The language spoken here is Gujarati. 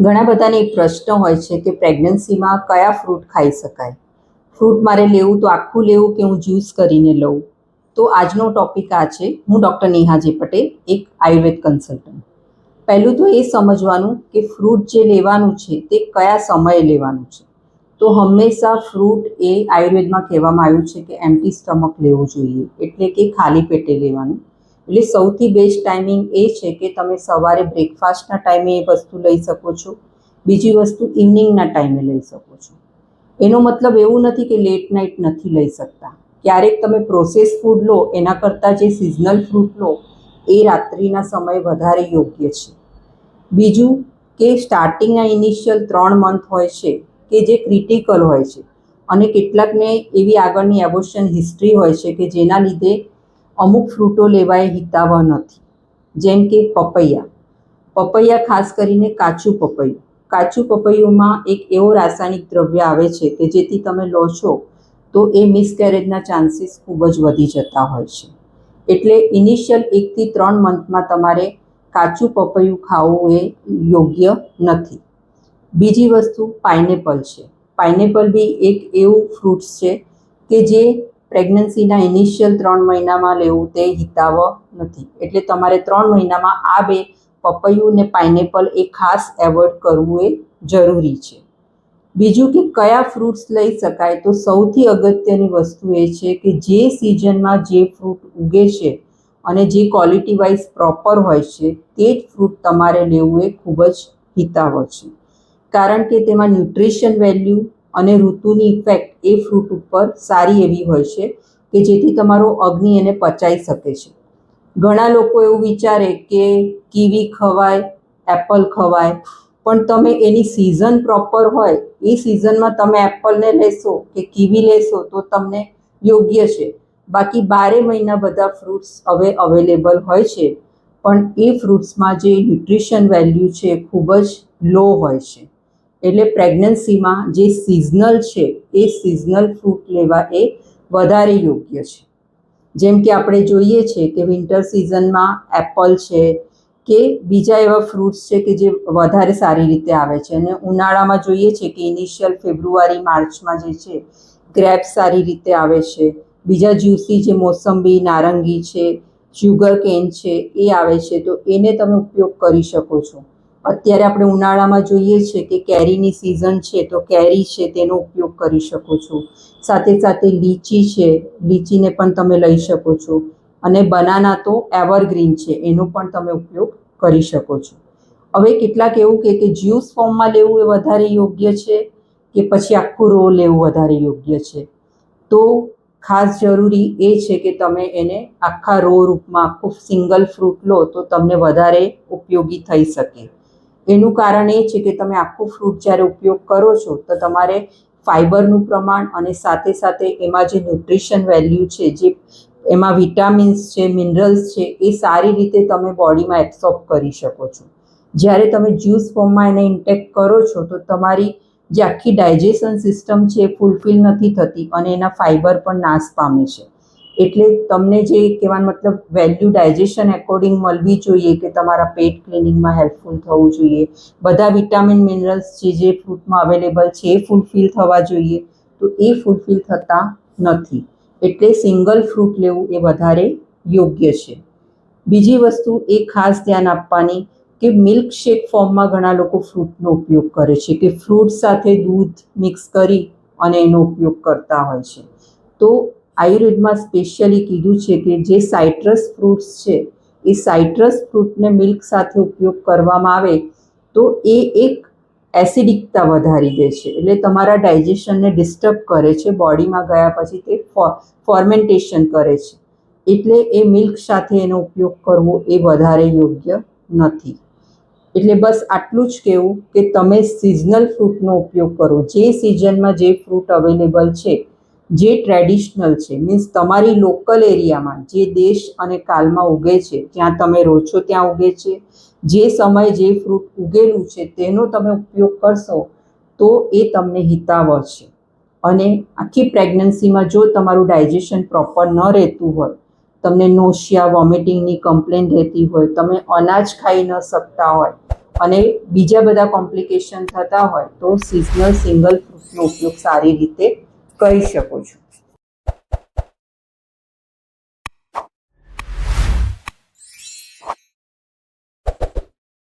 ઘણા બધાને એક પ્રશ્ન હોય છે કે પ્રેગ્નન્સીમાં કયા ફ્રૂટ ખાઈ શકાય? ફ્રૂટ મારે લેવું તો આખું લેવું કે હું જ્યુસ કરીને લઉં? તો આજનો ટોપિક આ છે. હું ડૉક્ટર નેહાજી પટેલ, એક આયુર્વેદ કન્સલ્ટન્ટ. પહેલું તો એ સમજવાનું કે ફ્રૂટ જે લેવાનું છે તે કયા સમયે લેવાનું છે. તો હંમેશા ફ્રૂટ એ આયુર્વેદમાં કહેવામાં આવ્યું છે કે એમ્ટી સ્ટમક લેવું જોઈએ. એટલે કે ખાલી પેટે લેવાનું. એટલે સૌથી બેસ્ટ ટાઈમિંગ એ છે કે તમે સવારે બ્રેકફાસ્ટના ટાઈમે એ વસ્તુ લઈ શકો છો. બીજી વસ્તુ ઇવનિંગના ટાઈમે લઈ શકો છો. એનો મતલબ એવું નથી કે લેટ નાઇટ નથી લઈ શકતા. ક્યારેક તમે પ્રોસેસ ફૂડ લો, એના કરતાં જે સિઝનલ ફ્રૂટ લો, એ રાત્રિના સમય વધારે યોગ્ય છે. બીજું કે સ્ટાર્ટિંગના ઇનિશિયલ ત્રણ મંથ હોય છે કે જે ક્રિટિકલ હોય છે. અને કેટલાકને એવી આગળની એવોશન હિસ્ટ્રી હોય છે કે જેના લીધે અમુક ફ્રૂટો લેવાય હિતાવહ નથી. જેમ કે પપૈયા. પપૈયા ખાસ કરીને કાચું પપૈયું. કાચું પપૈયુંમાં એક એવો રાસાયણિક દ્રવ્ય આવે છે કે જેથી તમે લો છો તો એ મિસકેરેજના ચાન્સીસ ખૂબ જ વધી જતા હોય છે. એટલે ઇનિશિયલ એકથી ત્રણ મંથમાં તમારે કાચું પપૈયું ખાવું એ યોગ્ય નથી. બીજી વસ્તુ પાઇનેપલ છે. પાઇનેપલ બી એક એવું ફ્રૂટ્સ છે કે જે પ્રેગ્નન્સીના ઇનિશિયલ ત્રણ મહિનામાં લેવું તે હિતાવ નથી. એટલે તમારે ત્રણ મહિનામાં આ બે પપૈયું ને પાઇનેપલ એ ખાસ એવોઇડ કરવું એ જરૂરી છે. બીજું કે કયા ફ્રૂટ્સ લઈ શકાય? તો સૌથી અગત્યની વસ્તુ એ છે કે જે સિઝનમાં જે ફ્રૂટ ઉગે છે અને જે ક્વોલિટી વાઇઝ પ્રોપર હોય છે, તે જ ફ્રૂટ તમારે લેવું એ ખૂબ જ હિતાવ છે. કારણ કે તેમાં ન્યુટ્રિશન વેલ્યુ અને ઋતુની ઇફેક્ટ એ ફ્રૂટ ઉપર સારી એવી હોય છે કે જેથી તમારો અગ્નિ એને પચાવી શકે છે. ઘણા લોકો એવું વિચારે કે કીવી ખવાય એપલ ખવાય, પણ તમે એની સિઝન પ્રોપર હોય, એ સિઝનમાં તમે એપલને લેશો કે કીવી લેશો તો તમને યોગ્ય છે. બાકી બારે મહિના બધા ફ્રૂટ્સ હવે અવેલેબલ હોય છે, પણ એ ફ્રૂટ્સમાં જે ન્યુટ્રિશન વેલ્યુ છે ખૂબ જ લો હોય છે. એટલે પ્રેગ્નન્સીમાં જે સિઝનલ છે, એ સિઝનલ ફ્રૂટ લેવા એ વધારે યોગ્ય છે. જેમ કે આપણે જોઈએ છે કે વિન્ટર સિઝનમાં એપલ છે કે બીજા એવા ફ્રૂટ્સ છે કે જે વધારે સારી રીતે આવે છે. અને ઉનાળામાં જોઈએ છે કે ઇનિશિયલ ફેબ્રુઆરી માર્ચમાં જે છે ગ્રેપ સારી રીતે આવે છે. બીજા જ્યુસી જે મોસંબી, નારંગી છે શુગર કેન છે, એ આવે છે. તો એને તમે ઉપયોગ કરી શકો છો. અત્યારે આપણે ઉનાળામાં જોઈએ છે કે કેરીની સિઝન છે તો કેરી છે તેનો ઉપયોગ કરી શકો છો. સાથે સાથે લીચી છે, લીચીને પણ તમે લઈ શકો છો. અને બનાના તો એવરગ્રીન છે, એનો પણ તમે ઉપયોગ કરી શકો છો. હવે કેટલાક એવું કે કે જ્યુસ ફોર્મમાં લેવું એ વધારે યોગ્ય છે કે પછી આખું રો લેવું વધારે યોગ્ય છે? તો ખાસ જરૂરી એ છે કે તમે એને આખા રો રૂપમાં આખું સિંગલ ફ્રૂટ લો તો તમને વધારે ઉપયોગી થઈ શકે. એનું કારણ એ છે કે તમે આખું ફ્રૂટ જ્યારે ઉપયોગ કરો છો, તો તમારે ફાઇબરનું પ્રમાણ અને સાથે સાથે એમાં જે ન્યુટ્રિશન વેલ્યુ છે, જે એમાં વિટામિન્સ છે મિનરલ્સ છે, એ સારી રીતે તમે બોડીમાં એબ્સોર્બ કરી શકો છો. જ્યારે તમે જ્યુસ ફોર્મમાં એને ઇન્ટેક કરો છો, તો તમારી જે આખી ડાયજેશન સિસ્ટમ છે એ ફૂલફિલ નથી થતી અને એના ફાઇબર પણ નાશ પામે છે. એટલે તમને જે કહેવાનો મતલબ વેલ્યુ ડાયજેશન એકોર્ડિંગ મળવી જોઈએ કે તમારા પેટ ક્લિનિંગમાં હેલ્પફુલ થવું જોઈએ. બધા વિટામિન મિનરલ્સ જે જે ફ્રૂટમાં અવેલેબલ છે એ ફૂલફિલ થવા જોઈએ. તો એ ફૂલફિલ થતા નથી. એટલે સિંગલ ફ્રૂટ લેવું એ વધારે યોગ્ય છે. બીજી વસ્તુ એ ખાસ ધ્યાન આપવાની કે મિલ્કશેક ફોર્મમાં ઘણા લોકો ફ્રૂટનો ઉપયોગ કરે છે કે ફ્રૂટ સાથે દૂધ મિક્સ કરી અને એનો ઉપયોગ કરતા હોય છે. તો આયુર્વેદમાં સ્પેશિયલી કીધું છે કે જે સાઇટ્રસ ફ્રૂટ્સ છે, એ સાઇટ્રસ ફ્રૂટને મિલ્ક સાથે ઉપયોગ કરવામાં આવે તો એ એક એસિડિકતા વધારી દે છે. એટલે તમારા ડાયજેશનને ડિસ્ટર્બ કરે છે બોડીમાં ગયા પછી તે ફોર્મેન્ટેશન કરે છે. એટલે એ મિલ્ક સાથે એનો ઉપયોગ કરવો એ વધારે યોગ્ય નથી. એટલે બસ આટલું જ કહેવું કે તમે સિઝનલ ફ્રૂટનો ઉપયોગ કરો. જે સિઝનમાં જે ફ્રૂટ અવેલેબલ છે જે ટ્રેડિશનલ છે મીન્સ તમારી લોકલ એરિયામાં જે દેશ અને કાલમાં ઉગે છે, જ્યાં તમે રહો છો ત્યાં ઉગે છે, જે સમયે જે ફ્રૂટ ઉગેલું છે, તેનો તમે ઉપયોગ કરશો, તો એ તમને હિતાવહ છે. અને આખી પ્રેગ્નન્સીમાં જો તમારું ડાયજેશન પ્રોપર ન રહેતું હોય, તમને નોશિયા વોમિટિંગની કમ્પ્લેન રહેતી હોય, તમે અનાજ ખાઈ ન શકતા હોય, અને બીજા બધા કોમ્પ્લિકેશન થતા હોય, તો સિઝનલ સિંગલ ફ્રૂટનો ઉપયોગ સારી રીતે કરી શકો છો.